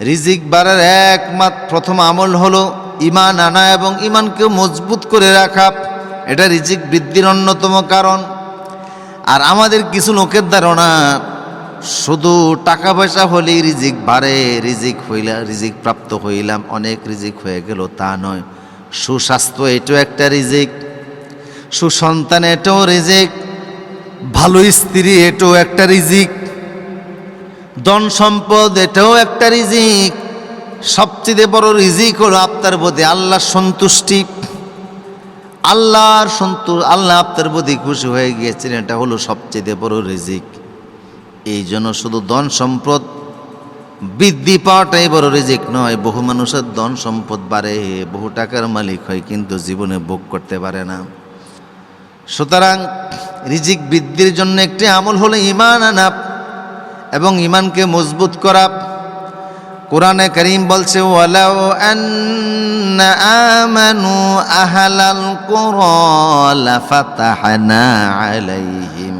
রিজিক বাড়ার একমাত্র প্রথম আমল হলো ইমান আনা এবং ইমানকে মজবুত করে রাখা। এটা রিজিক বৃদ্ধির অন্যতম কারণ। আর আমাদের কিছু লোকের ধারণা, শুধু টাকা পয়সা হলেই রিজিক বাড়ে, রিজিক হইলা, রিজিক প্রাপ্ত হইলাম, অনেক রিজিক হয়ে গেল, তা নয়। সুস্বাস্থ্য এটাও একটা রিজিক, সুসন্তান এটাও রিজিক, ভালো স্ত্রী এটাও একটা রিজিক। ধন সম্পদ, এটাও একটা রিজিক। সবচেয়ে বড় রিজিক হলো আপনার প্রতি আল্লাহর সন্তুষ্টি। আল্লাহর সন্তু আল্লাহ আপনার প্রতি খুশি হয়ে গিয়েছেন, এটা হলো সবচেয়ে বড় রিজিক। এই জন্য শুধু ধন সম্পদ বৃদ্ধি পাওয়াটাই বড় রিজিক নয়, বহু মানুষের ধন সম্পদ বাড়ে, বহু টাকার মালিক হয়, কিন্তু জীবনে ভোগ করতে পারে না। সুতরাং রিজিক বৃদ্ধির জন্য একটি আমল হলো ইমান আনা। এবং ইমানকে মজবুত করা। কোরআনে করিম বলছে আমানু আলাইহিম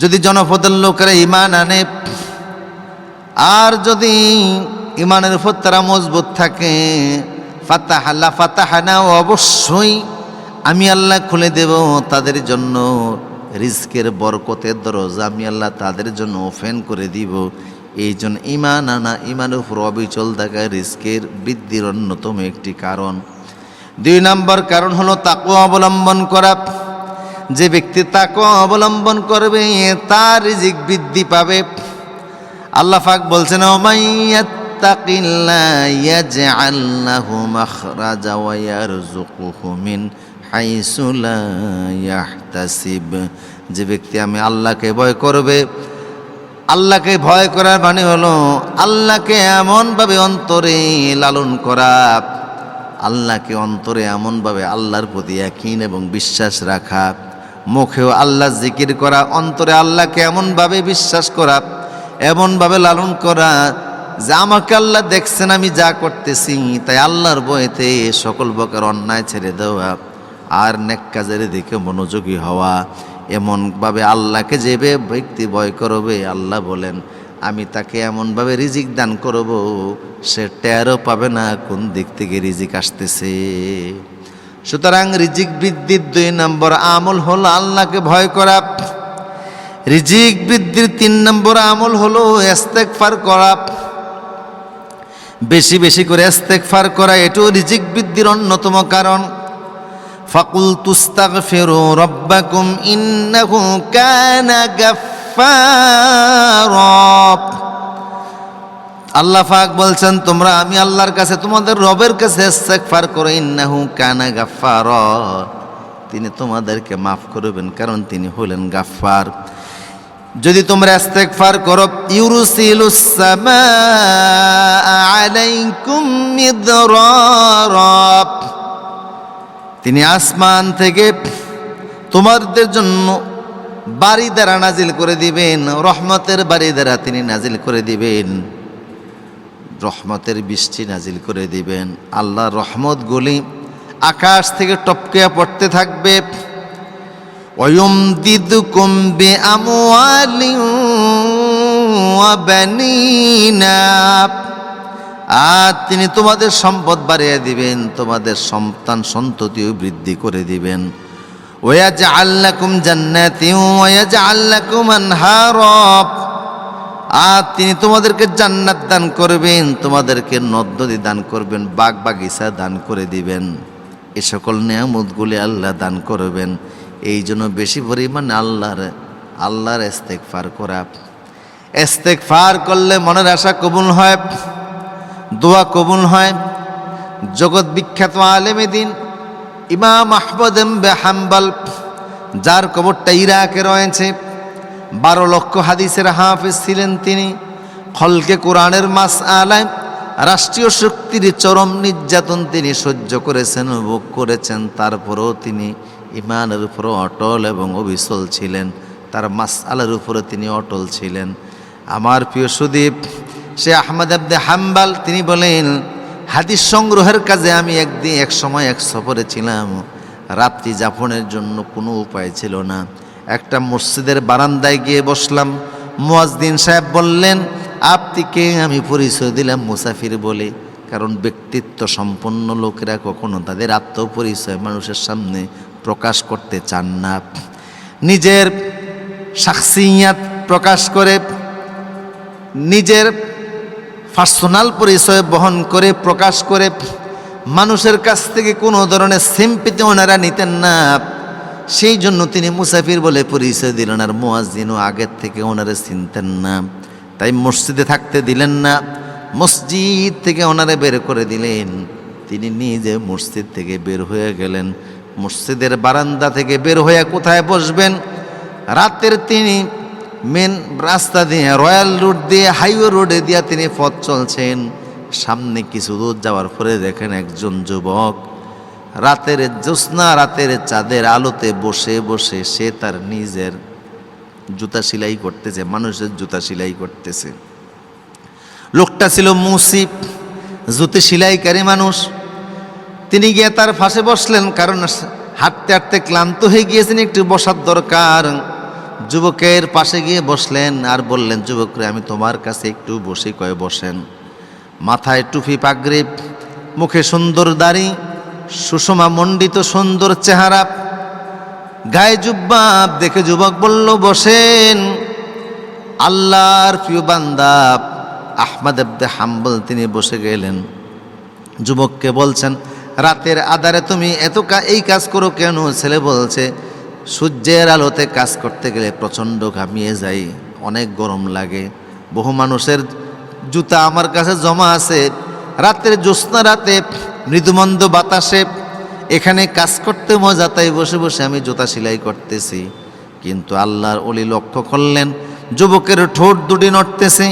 যদি জনপদের লোকেরা ইমান আনে, আর যদি ইমানের উপর তারা মজবুত থাকে ফাতাহাল্লা ফাতাহানা অবশ্যই আমি আল্লাহ খুলে দেব তাদের জন্য রিস্কের বরকতের দরজা। আমি আল্লাহ তাদের জন্য ওফেন করে দিব। এই জন্য ইমান আনা ইমানের উপর অবিচল থাকা রিস্কের বৃদ্ধির অন্যতম একটি কারণ। দুই নম্বর কারণ হলো তাকু অবলম্বন করা। যে ব্যক্তি তাকু অবলম্বন করবে, তার রিজিক বৃদ্ধি পাবে। আল্লাহ পাক বলছেন ওমাইয়াত্তাকিল্লাহ ইয়াজআল মাখরাজা ওয়া ইয়ারযুকুহু মিন হাইসু লা ইয়াহতাসিব। যে ব্যক্তি আমি আল্লাহকে ভয় করবে, আল্লাহকে ভয় করার মানে হলো আল্লাহকে এমনভাবে অন্তরে লালন করা। আল্লাহকে অন্তরে এমনভাবে আল্লাহর প্রতি একই এবং বিশ্বাস রাখা। মুখেও আল্লাহ জিকির করা, অন্তরে আল্লাহকে এমনভাবে বিশ্বাস করা, এমনভাবে লালন করা যে আমাকে আল্লাহ দেখছেন আমি যা করতেছি, তাই আল্লাহর বয়েতে সকল প্রকার অন্যায় ছেড়ে দেওয়া। আর নেক কাজের দিকে মনোযোগী হওয়া। এমনভাবে আল্লাহকে যেবে ব্যক্তি ভয় করবে, আল্লাহ বলেন, আমি তাকে এমনভাবে রিজিক দান করব, সে টেরও পাবে না কোন দিক থেকে রিজিক আসতেছে। সুতরাং রিজিক বৃদ্ধির দুই নম্বর আমল হলো আল্লাহকে ভয় করা। রিজিক বৃদ্ধির তিন নম্বর আমল হলো এস্তেকফার করা। বেশি বেশি করে এস্তেকফার করা, এটাও রিজিক বৃদ্ধির অন্যতম কারণ। তুস্তাক ফেরো রব্বাকুম ইন্নাহু কানা গাফফার। আল্লাহ পাক বলছেন, তোমরা আমি আল্লাহর কাছে, তোমাদের রবের কাছে ইস্তেগফার করো, ইন্নাহু কানা গাফফার। তিনি তোমাদেরকে মাফ করবেন, কারণ তিনি হলেন গাফফার। যদি তোমরা ইস্তেগফার করো ইউরসিলুস সামা আলাইকুম মিদরারা তিনি আসমান থেকে তোমাদের জন্য বাড়ি দ্বারা নাজিল করে দিবেন, রহমতের বাড়ি দ্বারা তিনি নাজিল করে দিবেন। রহমতের বৃষ্টি নাজিল করে দিবেন। আল্লাহ রহমতগুলি আকাশ থেকে টপকিয়া পড়তে থাকবে। অয়ম দিদু কমবে আমলিনা আর তিনি তোমাদের সম্পদ বাড়িয়ে দিবেন, তোমাদের সন্তান সন্ততিও বৃদ্ধি করে দিবেন। ওয়াজআল লাকুম জান্নাতিন ওয়াজআল লাকুম আনহারা। আর তিনি তোমাদেরকে জান্নাত দান করবেন, তোমাদেরকে নদ নদী দান করবেন বাগ বাগিচা দান করে দিবেন। এ সকল নিয়ামতগুলি আল্লাহ দান করবেন। এই জন্য বেশি পরিমাণে আল্লাহর আল্লাহর ইস্তেগফার করা। ইস্তেগফার করলে মনের আশা কবুল হয়। দোয়া কবুল হয়। জগৎ বিখ্যাত আলেমে দিন, ইমাম আহমদ এমবে হাম্বাল, যার কবরটা ইরাকে রয়েছে। বারো লক্ষ হাদিসের হাফেজ ছিলেন তিনি। খলকে কোরআনের মাস আলায় রাষ্ট্রীয় শক্তির চরম নির্যাতন তিনি সহ্য করেছেন, ভোগ করেছেন। তারপরেও তিনি ইমানের উপর অটল এবং অবিচল ছিলেন। তার মাস আলার উপরে তিনি অটল ছিলেন। আমার প্রিয় সুদীপ সে আহমদ আব্দে হাম্বাল, তিনি বলেন, হাদিস সংগ্রহের কাজে আমি একদিন, এক সময় এক সফরে ছিলাম। রাত্রি যাপনের জন্য কোনো উপায় ছিল না। একটা মসজিদের বারান্দায় গিয়ে বসলাম। মুয়াজদিন সাহেব বললেন আপনিকে আমি পরিচয় দিলাম মুসাফির বলে। কারণ ব্যক্তিত্ব সম্পন্ন লোকেরা কখনো তাদের আত্মপরিচয় মানুষের সামনে প্রকাশ করতে চান না। নিজের শাখসিয়াত প্রকাশ করে, নিজের পার্সোনাল পরিচয় বহন করে, প্রকাশ করে, মানুষের কাছ থেকে কোনো ধরনের সিম্পিতে ওনারা নিতেন না। সেই জন্য তিনি মুসাফির বলে পরিচয় দিলেন আর মোয়াজিনও আগের থেকে ওনারা চিনতেন না। তাই মসজিদে থাকতে দিলেন না, মসজিদ থেকে ওনারা বের করে দিলেন। তিনি নিজে মসজিদ থেকে বের হয়ে গেলেন। মসজিদের বারান্দা থেকে বের হয়ে কোথায় বসবেন? রাতের তিনি মেন রাস্তা দিয়ে, রয়্যাল রোড দিয়ে, হাইওয়ে রোডে দিয়ে তিনি পথ চলছেন। সামনে কিছু দূর যাওয়ার পরে দেখেন একজন যুবক। রাতের জ্যোৎস্না, রাতের চাঁদের আলোতে বসে বসে সে তার নিজের জুতা সেলাই করতেছে, মানুষের জুতা সেলাই করতেছে। লোকটা ছিল মুসিব, জুতি সেলাইকারী মানুষ। তিনি গিয়ে তার ফাঁসে বসলেন, কারণ হাঁটতে হাঁটতে ক্লান্ত হয়ে গিয়েছেন, একটু বসার দরকার। যুবকের পাশে গিয়ে বসলেন আর বললেন, যুবকরে, আমি তোমার কাছে একটু বসে, কয়ে বসেন। মাথায় টুপি পাগড়ি, মুখে সুন্দর দাড়ি, সুষমা মণ্ডিত সুন্দর চেহারা। গায়ে জুব্বাব দেখে যুবক বলল, বসেন। আল্লাহর প্রিয় বান্দা আহমদ আব্দে হাম্বল, তিনি বসে গেলেন। যুবককে বলছেন, রাতের আধারে তুমি এত এই কাজ করো কেন? ছেলে বলছে সূর্যের আলোতে কাজ করতে গেলে প্রচণ্ড ঘামিয়ে যাই, অনেক গরম লাগে। বহু মানুষের জুতা আমার কাছে জমা আছে, রাতের জ্যোৎস্না রাতে, মৃদুমন্দ বাতাসে। এখানে কাজ করতে মজা, তাই বসে বসে আমি জুতা সেলাই করতেছি। কিন্তু আল্লাহর অলি লক্ষ্য করলেন, যুবকের ঠোঁট দুটি নড়তেছে।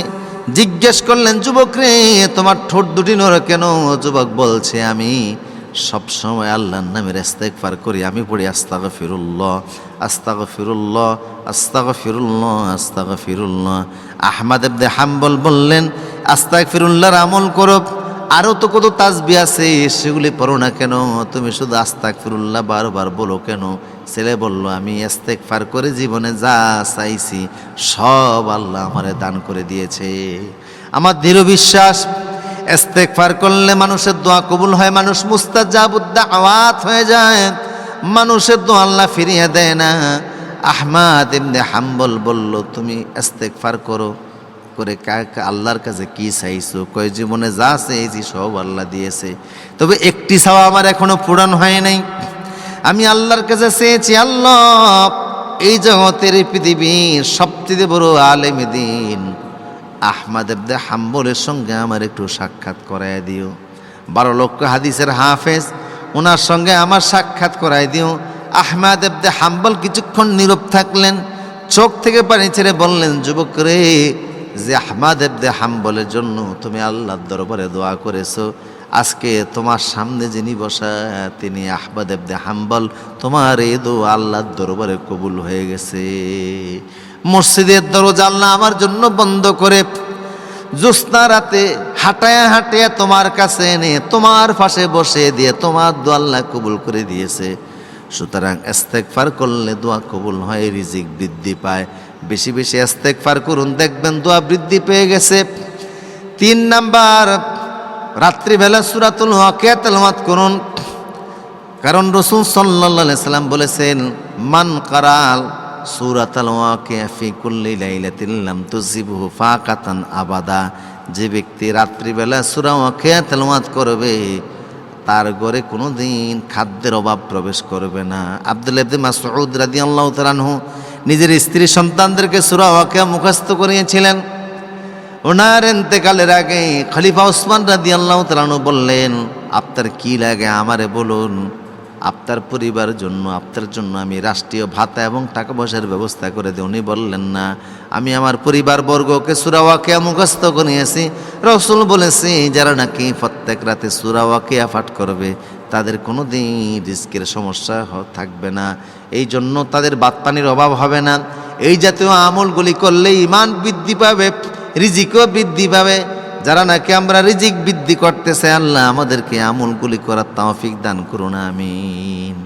জিজ্ঞেস করলেন, যুবক রে, তোমার ঠোঁট দুটি নড়ে কেন? যুবক বলছে, আমি সব সময় আল্লাহর নামের ইস্তেগফার করি। আমি পড়ি আস্তাগ ফিরুল্লাহ আস্তাগ ফিরুল্লাহ আস্তাগ ফিরুল্লাহ আস্তাগ ফিরুল্লাহ আহমদ আব্দে হাম্বল বললেন আস্তাগ ফিরুল্লাহর আমল করো। আরও তো কত তাজবি আছে, সেগুলি পড়ো না কেন? তুমি শুধু আস্তাক ফিরুল্লাহ বারবার বলো কেন? ছেলে বলল, আমি এস্তেক ফার করে জীবনে যা চাইছি, সব আল্লাহ আমারে দান করে দিয়েছে। আমার দৃঢ় বিশ্বাস এস্তেক ফার করলে মানুষের দোয়া কবুল হয়, মানুষ মুস্তাজাবুদ্দা আওয়াত হয়ে যায়। মানুষের দোয়া আল্লাহ ফিরিয়ে দেয় না। আহমাদ এমনি হাম্বল বলল, তুমি এস্তেক ফার করো করে আল্লাহর কাছে কি চাইছো? কয়, জীবনে যা চেয়েছি সব আল্লাহ দিয়েছে। তবে একটি চাওয়া আমার এখনও পূরণ হয় নাই। আমি আল্লাহর কাছে চেয়েছি, আল্লাহ, এই জগতের পৃথিবীর সবচেয়ে বড় আলেম দিন। আহমাদ আব্দে হাম্বলের সঙ্গে আমার একটু সাক্ষাৎ করায় দিও। বারো লক্ষ হাদিসের হাফেজ ওনার সঙ্গে আমার সাক্ষাৎ করায় দিও। আহমাদ আব্দে হাম্বল কিছুক্ষণ নীরব থাকলেন, চোখ থেকে পানি ছেড়ে বললেন, যুবক রে, যে আহমাদ এবদে হাম্বলের জন্য তুমি আল্লাহর দরবারে দোয়া করেছ, আজকে তোমার সামনে যিনি বসা তিনি আহমাদ এবদে হাম্বল, তোমার এই দোয়া আল্লাহর দরবারে কবুল হয়ে গেছে। মসজিদের দরজা আল্লাহ আমার জন্য বন্ধ করে জ্যোৎস্না রাতে হাঁটায়া হাঁটিয়া তোমার কাছে এনে তোমার পাশে বসে দিয়ে তোমার দোয়া আল্লাহ কবুল করে দিয়েছে। সুতরাং ইস্তেগফার করলে দোয়া কবুল হয়, রিজিক বৃদ্ধি পায়। বেশি বেশি ইস্তেগফার করুন, দেখবেন দোয়া বৃদ্ধি পেয়ে গেছে। তিন নাম্বার, রাত্রিবেলা সুরাতুল ওয়াকিয়া তেলাওয়াত করুন। কারণ রসুল সাল্লাল্লাহু সাল্লাম বলেছেন, মান কারাল আবাদা। যে ব্যক্তি রাত্রিবেলা সূরা করবে, তার ঘরে কোনো দিন খাদ্যের অভাব প্রবেশ করবে না। আব্দুল রাদিয়াল্লাহু নিজের স্ত্রী সন্তানদেরকে সূরা ওয়াকিয়া মুখস্থ করিয়েছিলেন। ওনার এন্তেকালের আগে খলিফা ওসমান রাদি আল্লাহ তালানু বললেন, আপনার কি লাগে আমারে বলুন? আপনার পরিবারের জন্য, আপনার জন্য আমি রাষ্ট্রীয় ভাতা এবং টাকা পয়সার ব্যবস্থা করে দিই। উনি বললেন, না, আমি আমার পরিবার বর্গকে সুরাওয়াকিয়া মুখস্থ করিয়েছি। রসুল বলেছি, যারা নাকি প্রত্যেক রাতে সুরাওয়াকিয়া পাঠ করবে, তাদের কোনো দিন রিস্কের সমস্যা থাকবে না। এই জন্য তাদের বাতপানির অভাব হবে না। এই জাতীয় আমলগুলি করলে ইমান বৃদ্ধি পাবে, রিজিকও বৃদ্ধি পাবে। যারা নাকি আমরা রিজিক বৃদ্ধি করতেছে আল্লাহ আমাদেরকে আমলগুলি করার তাওফিক দান করুন আমিন।